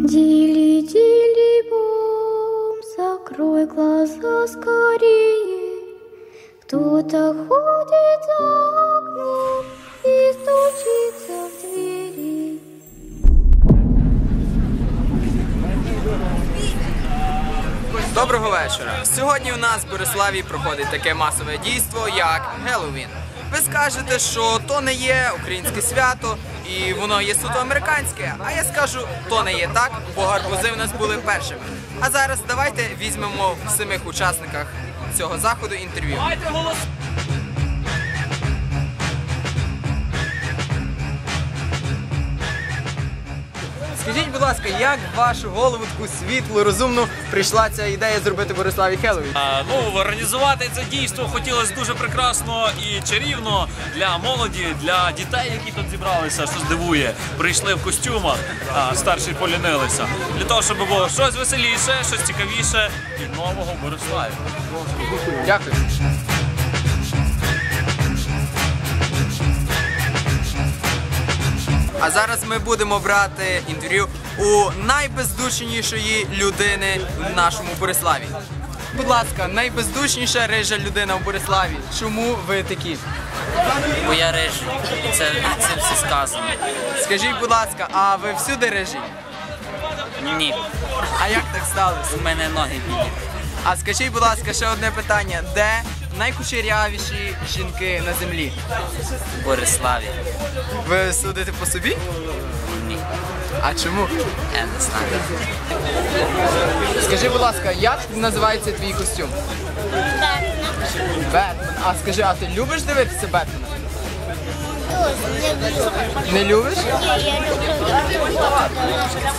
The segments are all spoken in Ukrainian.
Дили, дили, бом, закрой глаза скорее. Кто-то ходит за окном и стучится в двери. Доброго вечора. Сьогодні у нас в Бориславі проходить таке масове дійство, як Геловін. Ви скажете, що то не є українське свято і воно є суто американське. А я скажу, то не є так, бо гарбузи в нас були першими. А зараз давайте візьмемо в самих учасниках цього заходу інтерв'ю. Скажіть, будь ласка, як в вашу голову таку світлу, розумну прийшла ця ідея зробити Бориславі Хеллоуін? А, Ну, організувати це дійство хотілося дуже прекрасно і чарівно для молоді, для дітей, які тут зібралися, що здивує. Прийшли в костюмах, а старші полінилися. Для того, щоб було щось веселіше, щось цікавіше і нового Бориславі. Дякую. А зараз ми будемо брати інтерв'ю у найбездушнішої людини в нашому Бориславі. Будь ласка, найбездушніша рижа людина в Бориславі. Чому ви такі? Бо я рижий. І це, і це все сказано. Скажіть, будь ласка, а ви всюди рижі? Ні, А як так сталося? у мене ноги білі. А скажіть, будь ласка, ще одне питання: де найкучерявіші жінки на землі? Бориславі. Ви судите по собі? Ні. А чому? Я не знаю. Скажи, будь ласка, як називається твій костюм? Бетмен. А скажи, а ти любиш дивитися Бетмена? Не любиш?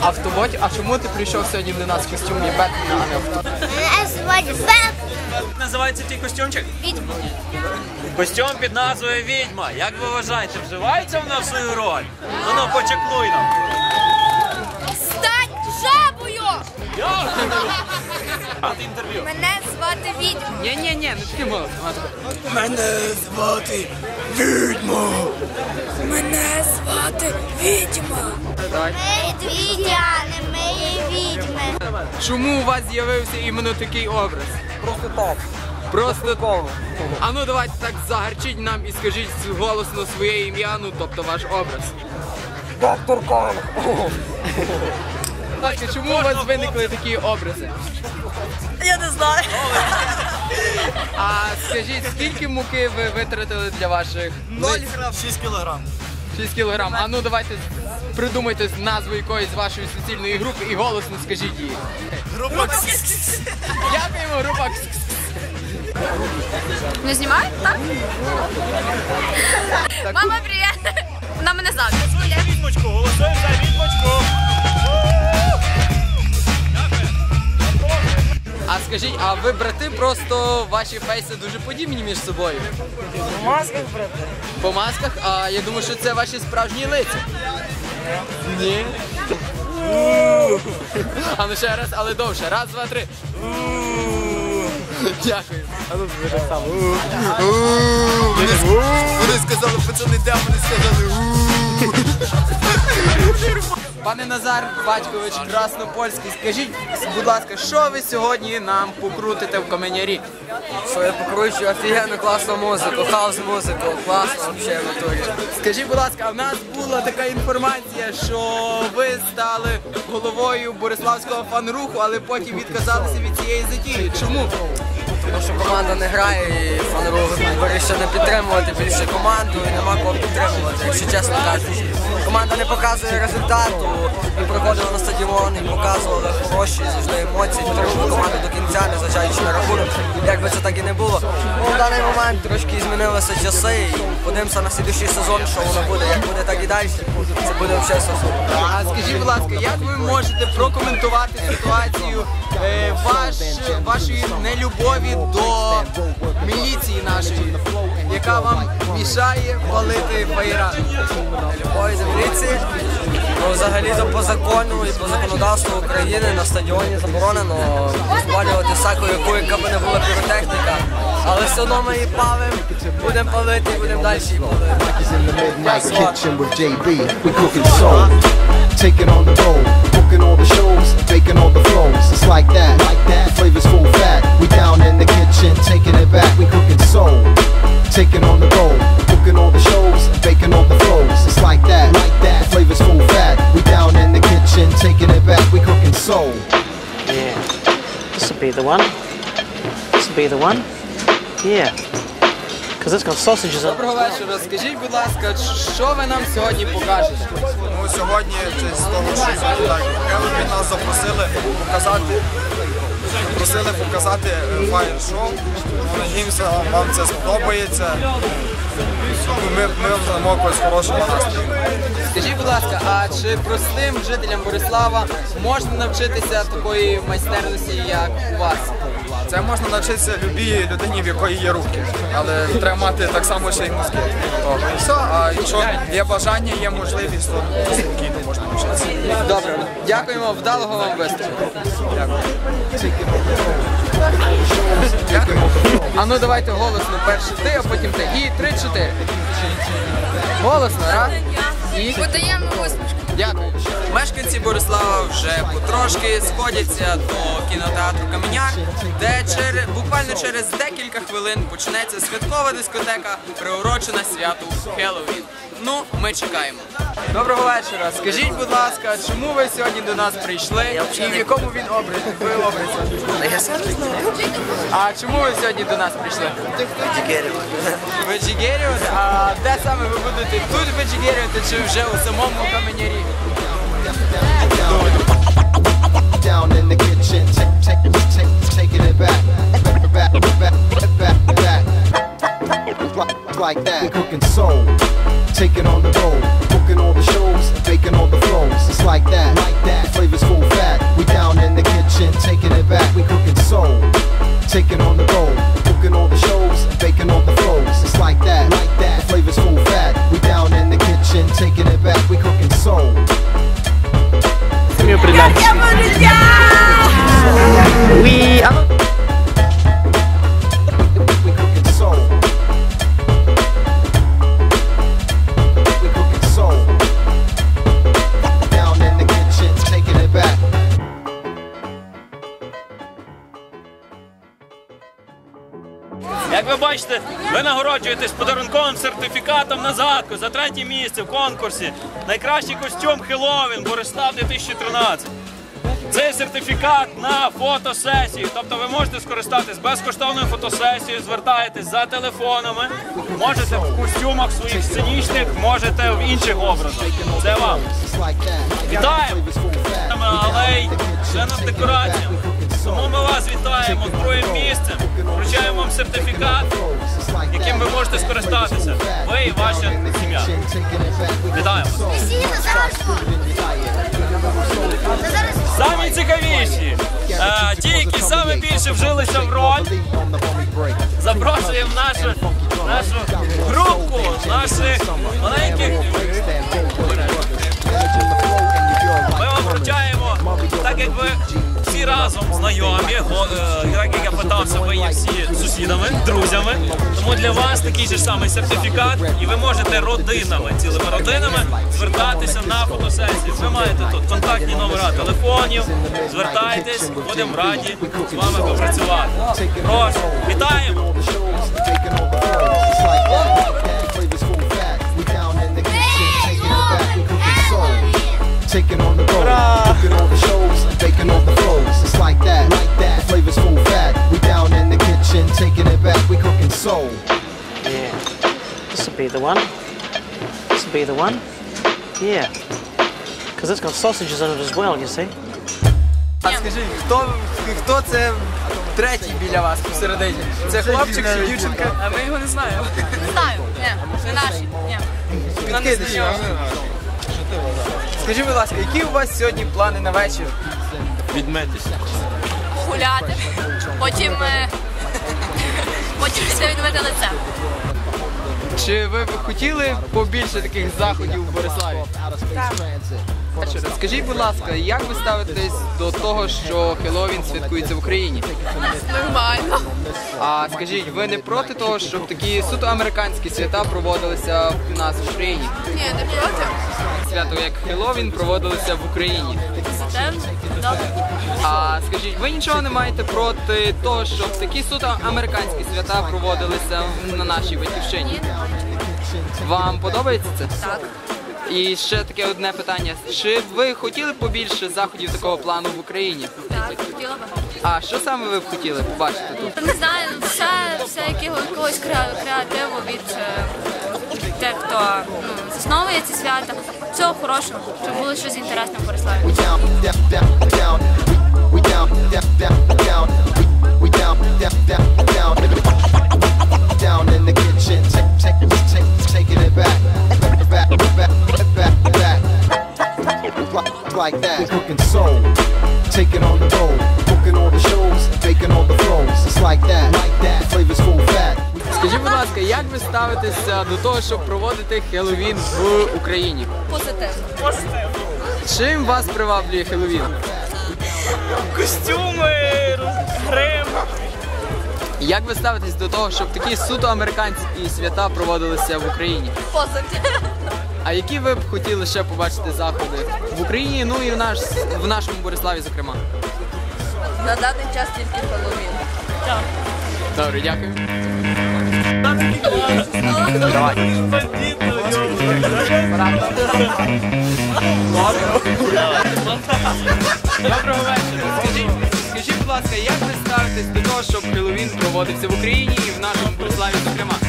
Автоботі? А чому ти прийшов сьогодні до нас в костюмі Бетмена, а не автоботі? Мене звати Бек. Як називається твій костюмчик? Відьма. Костюм під назвою Відьма. Як ви вважаєте, вживається вона в свою роль? Ну ну почеклуй нам. Стань жабою! Інтерв'ю. Мене звати Відьма. Ні, ні, ні, не таким голосом. Мене звати Відьма. Давай. Ми відьяни, ми відьми. Чому у вас з'явився іменно такий образ? Просто так. Просто так. А ну давайте так загарчіть нам і скажіть голосно своє ім'я, ну тобто ваш образ. Доктор Конг. Чому у вас виникли такі образи? Я не знаю. А скажіть, скільки муки ви витратили для ваших 0 грам 6 кілограм. 6 кілограм. А ну давайте придумайте назву якоїсь з вашої суцільної групи і голосно скажіть її. Група Дякуємо, група Не знімають, так? Мама, привіт. Вона мене звати. Відьмочку, голосуємо за відьмочку. А скажіть, а ви брати просто ваші фейси дуже подібні між собою? По масках, брати. По масках? А я думаю, що це ваші справжні лиця. Ні. А ну ще раз, але довше. Раз, два, три. Дякую. Ну вони сказали, пацани, де вони сказали. Пане Назар Батькович Краснопольський, скажіть, будь ласка, що ви сьогодні нам покрутите в каменярі? Що я покручу офігенну класну музику, хаос музику, класно взагалі в натурі. Скажіть, будь ласка, а в нас була така інформація, що ви стали головою Бориславського фан-руху, але потім відказалися від цієї затії. Чому? Тому що команда не грає і фанеру вирішив не підтримувати більше команду і нема кого підтримувати, якщо чесно кажучи. Команда не показує результату. Ми приходили на стадіон і показували хороші завжди емоції, підтримували команду до кінця, незважаючи на рахунок. Якби це так і не було. Ну, в даний момент трошки змінилися часи. і Подивимося на слідуючий сезон, що воно буде. Як буде, так і далі. Це буде взагалі сезон. А скажіть, будь ласка, як ви можете прокоментувати ситуацію ваш, вашої нелюбові до міліції нашої, яка вам мішає палити фаєра? Любої земліці. Ну, взагалі то по закону і по законодавству України на стадіоні заборонено спалювати всяку, яку яка б не була піротехніка. Але все одно ми її палимо, будемо палити і будемо далі її палити. The taking on the road, booking all the flows. It's like that, like that. Flavors full fat. We down in the kitchen, taking it back. We cooking soul, taking on the road, cooking all the shows, baking all the flows. It's like that, like that. Flavors full fat. We down in the kitchen, taking it back. We cooking soul. Yeah. This will be the one. This will be the one. Yeah. On it. Доброго вечора. Скажіть, будь ласка, що ви нам сьогодні покажете? Ну, сьогодні в честь того, що так Хеллоуін нас запросили показати. Просили показати е, фаєр-шоу. Надіємося, вам це сподобається. Ми, ми якось хорошого настрою. Скажіть, будь ласка, а чи простим жителям Борислава можна навчитися такої майстерності, як у вас? Це можна навчитися любій людині, в якої є руки. Але треба мати так само ще й мозки. Все. А якщо є бажання, є можливість, то спокійно можна навчитися. Добре, дякуємо, вдалого вам виступу. Дякую. А ну давайте голосно перше ти, а потім ти. І три-чотири. Голосно, раз. І Подаємо усмішку. Дякую. Мешканці Борислава вже потрошки сходяться до кінотеатру Каменяк, де через буквально через декілька хвилин почнеться святкова дискотека, приурочена святу Хеллоуін. Ну, ми чекаємо. Доброго вечора. Скажіть, будь ласка, чому ви сьогодні до нас прийшли і в якому він образі? Ви образі? Я сам не знаю. А чому ви сьогодні до нас прийшли? Виджігерювати? А де саме ви будете тут виджігерювати чи вже у самому каменярі? Down in the kitchen, take, take, take, taking it back, back, back, back, back, back. Like- that, we cooking soul, taking on the road, taking all the shows, taking all the flows. It's like that, like that. The flavor's full fat. We down in the kitchen, taking it back. We cooking soul, taking on the road, cooking all the shows, baking all the flows. It's like that, like that. The flavor's full fat. We down in the kitchen, taking it back. We cooking soul. We are. Ви нагороджуєтесь подарунковим сертифікатом на загадку за третє місце в конкурсі. Найкращий костюм Хеллоуін Борислав 2013. Цей сертифікат на фотосесію. Тобто ви можете скористатись безкоштовною фотосесією, звертаєтесь за телефонами, можете в костюмах своїх сценічних, можете в інших образах. Це вам. Вітаємо! Алей, членом декораціям. Тому ми вас вітаємо з другим місцем. Вручаємо вам сертифікат, яким ви можете скористатися. Ви і ваша сім'я. Вітаємо! Самі цікавіші, е, ті, які саме більше вжилися в роль, запрошуємо нашу групку, наших маленьких. Ми вам вручаємо, так як ви разом знайомі, го- е, так як я питався, ви є всі сусідами, друзями. Тому для вас такий же самий сертифікат, і ви можете родинами, цілими родинами звертатися на фотосесію. Ви маєте тут контактні номера телефонів, звертайтесь, будемо раді з вами попрацювати. Прошу, вітаємо! Taking on the road, cooking all the shows, baking all the flows. It's like that, like that. Flavors full fat. We down in the kitchen, taking it back. We cooking soul. Yeah. This will be the one. This will be the one. Yeah. Because it's got sausages on it as well, you see. А скажіть, хто, хто це третій біля вас посередині? Це хлопчик чи дівчинка? А ми його не знаємо. Не знаю. Ні, не наші. Ні. Підкидиш його. Скажіть, будь ласка, які у вас сьогодні плани на вечір? Гуляти. Потім. е, Потім все відмити лице. Чи ви б хотіли побільше таких заходів у Бориславі? Вечора. Скажіть, будь ласка, як ви ставитесь до того, що Хеллоуін святкується в Україні? Нормально. А скажіть, ви не проти того, щоб такі суто американські свята проводилися в нас в Україні? Ні, не проти. Свято як Хеллоуін проводилися в Україні. А скажіть, ви нічого не маєте проти того, щоб такі суто американські свята проводилися на нашій батьківщині? Вам подобається це? Так. І ще таке одне питання: чи ви хотіли б побільше заходів такого плану в Україні? Так, хотіла би. А що саме ви б хотіли побачити тут? Та Не знаю, ну, все, все якого, якогось креа- креативу від е, тих, хто ну, засновує ці свята. Всього хорошого, щоб було щось інтересне в Бориславі. Like- that. We're cooking soul, taking on the road, cooking all the shows, making all the flows. It's like that, like that. Flavors full fat. Скажіть, будь ласка, як ви ставитеся до того, щоб проводити Хеллоуін в Україні? Позитивно. Чим вас приваблює Хеллоуін? Костюми, грим. Як ви ставитесь до того, щоб такі суто американські свята проводилися в Україні? Позитивно. А які ви б хотіли ще побачити заходи в Україні, ну і в наш в нашому Бориславі, зокрема? На даний час тільки Хеллоуін. Добре, дякую. Доброго вечора. Скажіть, скажіть, будь ласка, як ви ставитесь до того, щоб Хеллоуін проводився в Україні і в нашому Бориславі, зокрема?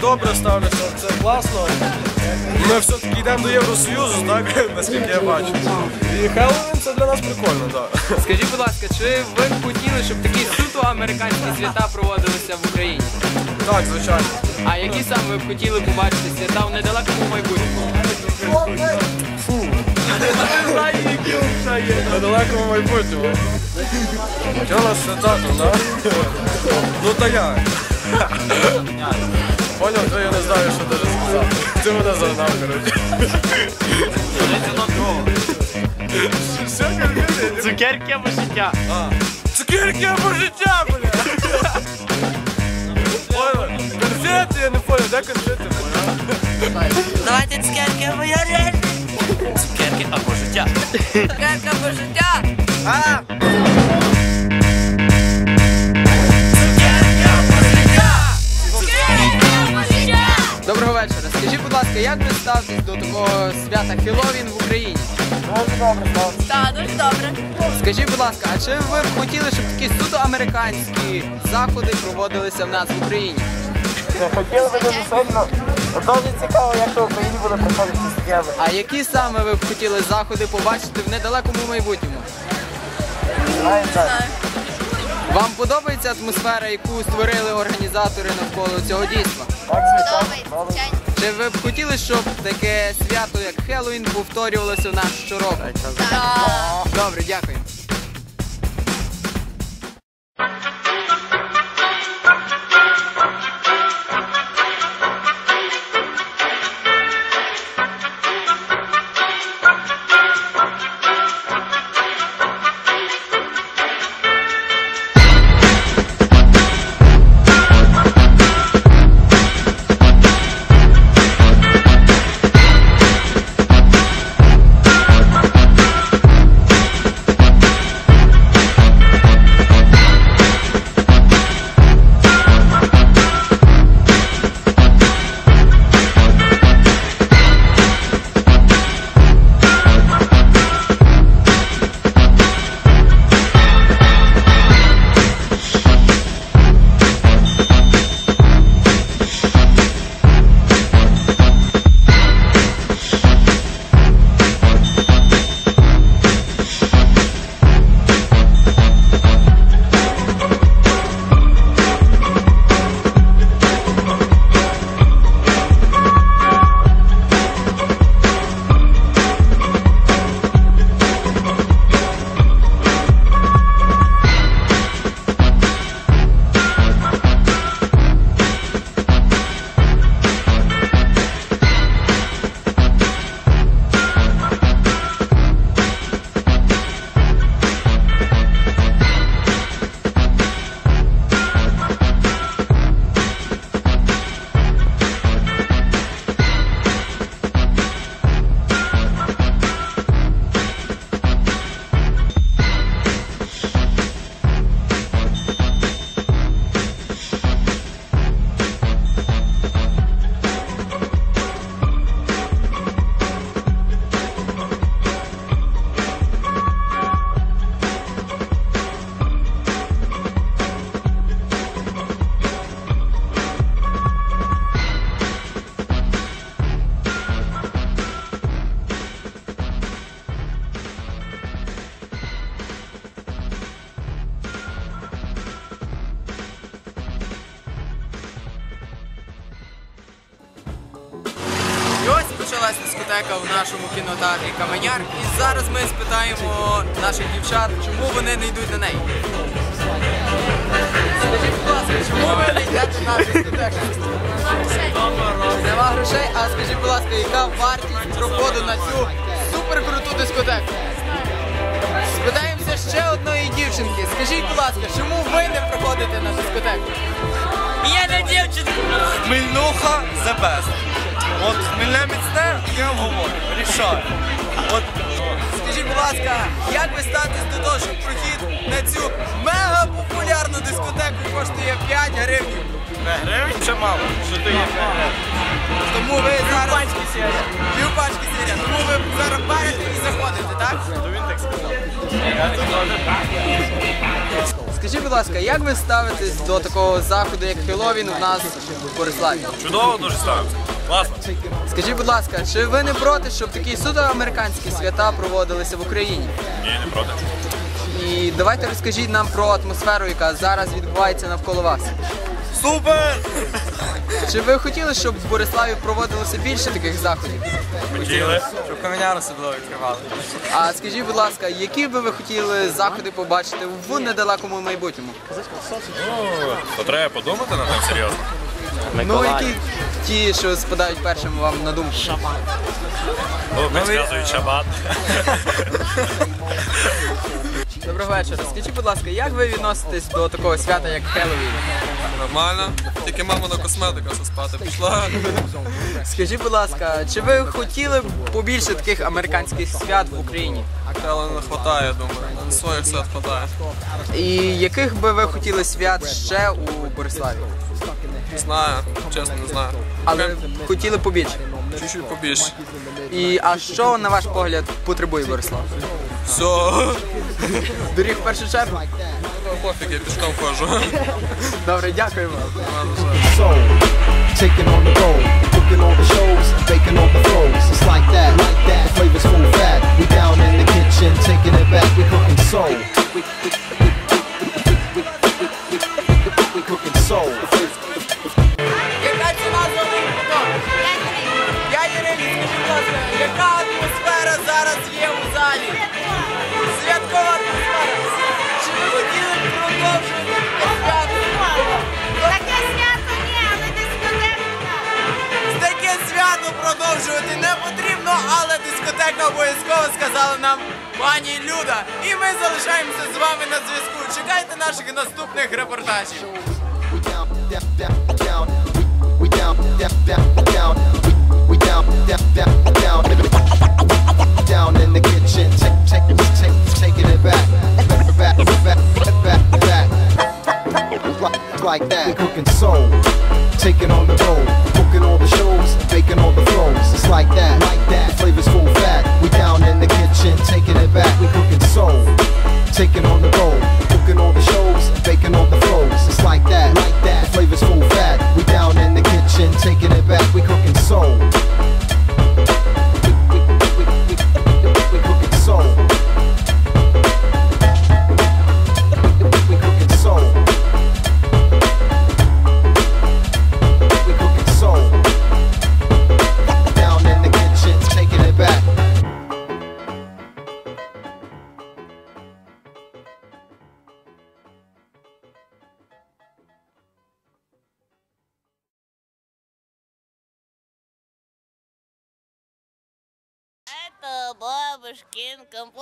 Добре ставлюся, це класно. Ми все-таки йдемо до Євросоюзу, так, наскільки я бачу. І Хеллоуін це для нас прикольно, так. Скажіть, будь ласка, чи ви б хотіли, щоб такі суто американські свята проводилися в Україні? Так, звичайно. А які саме ви б хотіли побачити свята в недалекому майбутньому? На далекому майбутньому. Що нас свята тут. Ну та як? Поняв, то я не знаю, що даже сказати. Ти мене загнав, коротше. Що, коротше? Цукерки або життя. Цукерки або життя, бля! Понял? Конфети, я не понял, де конфети? Давайте цукерки або я реальний. Цукерки або життя. Цукерка або життя. Доброго ставитесь до такого свята Хеллоуін в Україні? Так, дуже добре. Скажіть, будь ласка, а чи ви б хотіли, щоб такі суто американські заходи проводилися в нас в Україні? Хотіли би дуже сильно. Дуже цікаво, як в Україні буде проходити схеми. А які саме ви б хотіли заходи побачити в недалекому майбутньому? Вам подобається атмосфера, яку створили організатори навколо цього дійства? Чи ви б хотіли, щоб таке свято, як Хеллоуін, повторювалося у нас щороку? Добре, дякую. Нашому кінотеатрі Каменяр. І зараз ми спитаємо наших дівчат, чому вони не йдуть на неї. Скажіть, будь ласка, чому ви не йдете на дискотеку? Нема грошей, а скажіть, будь ласка, яка вартість проходу на цю суперкруту дискотеку? Спитаємося ще одної дівчинки. Скажіть, будь ласка, чому ви не проходите на дискотеку? Я не дівчинка. Хмельнуха the best. От хмельне міцне, я вам говорю, рішаю. От Скажіть, будь ласка, як ви ставитесь до того, що прохід на цю мега популярну дискотеку коштує 5 гривень? гривень чи мало? Що то є Тому ви зараз... Пів пачки сиря. Тому ви зараз берете і заходите, так? То він так сказав. Скажіть, будь ласка, як ви ставитесь до такого заходу, як Хеллоуін у нас в Бориславі? Чудово дуже ставимося. Класно. Скажіть, будь ласка, чи ви не проти, щоб такі суто американські свята проводилися в Україні? Ні, не проти. І давайте розкажіть нам про атмосферу, яка зараз відбувається навколо вас. Супер! Чи ви хотіли, щоб в Бориславі проводилося більше таких заходів? Хотіли. Щоб каменяр особливо відкривали. А скажіть, будь ласка, які би ви хотіли заходи побачити в недалекому майбутньому? То треба подумати на те серйозно. Ну, які ті, що спадають першим вам на думку? Ну, підказують шабат. Доброго вечора. Скажіть, будь ласка, як ви відноситесь до такого свята, як Хеллоуін? Нормально. Тільки мама на косметика спати пішла. Скажіть, будь ласка, чи ви хотіли б побільше таких американських свят в Україні? Але не вистачає, думаю. На своїх свят вистачає. І яких би ви хотіли свят ще у Бориславі? Не знаю, чесно не знаю. Але хотіли побільше. Чуть-чуть побільше. І а що, на ваш погляд, потребує Борислав? Все. Доріг в першу чергу? Пофіг, я пішком ходжу. Добре, дякую вам. Taking on the road, booking all the shows, taking it back, back, back, back, back. Like- that. We cooking soul, taking on the road, booking all the shows, baking all the flows. It's like that, like that. The flavor's full fat. We down in the kitchen, taking it back. We cooking soul, taking on the road, booking all the shows, baking all the flows. It's like that, like that. The flavor's full fat. We down in the kitchen, taking it back. We cooking soul. Quem no campo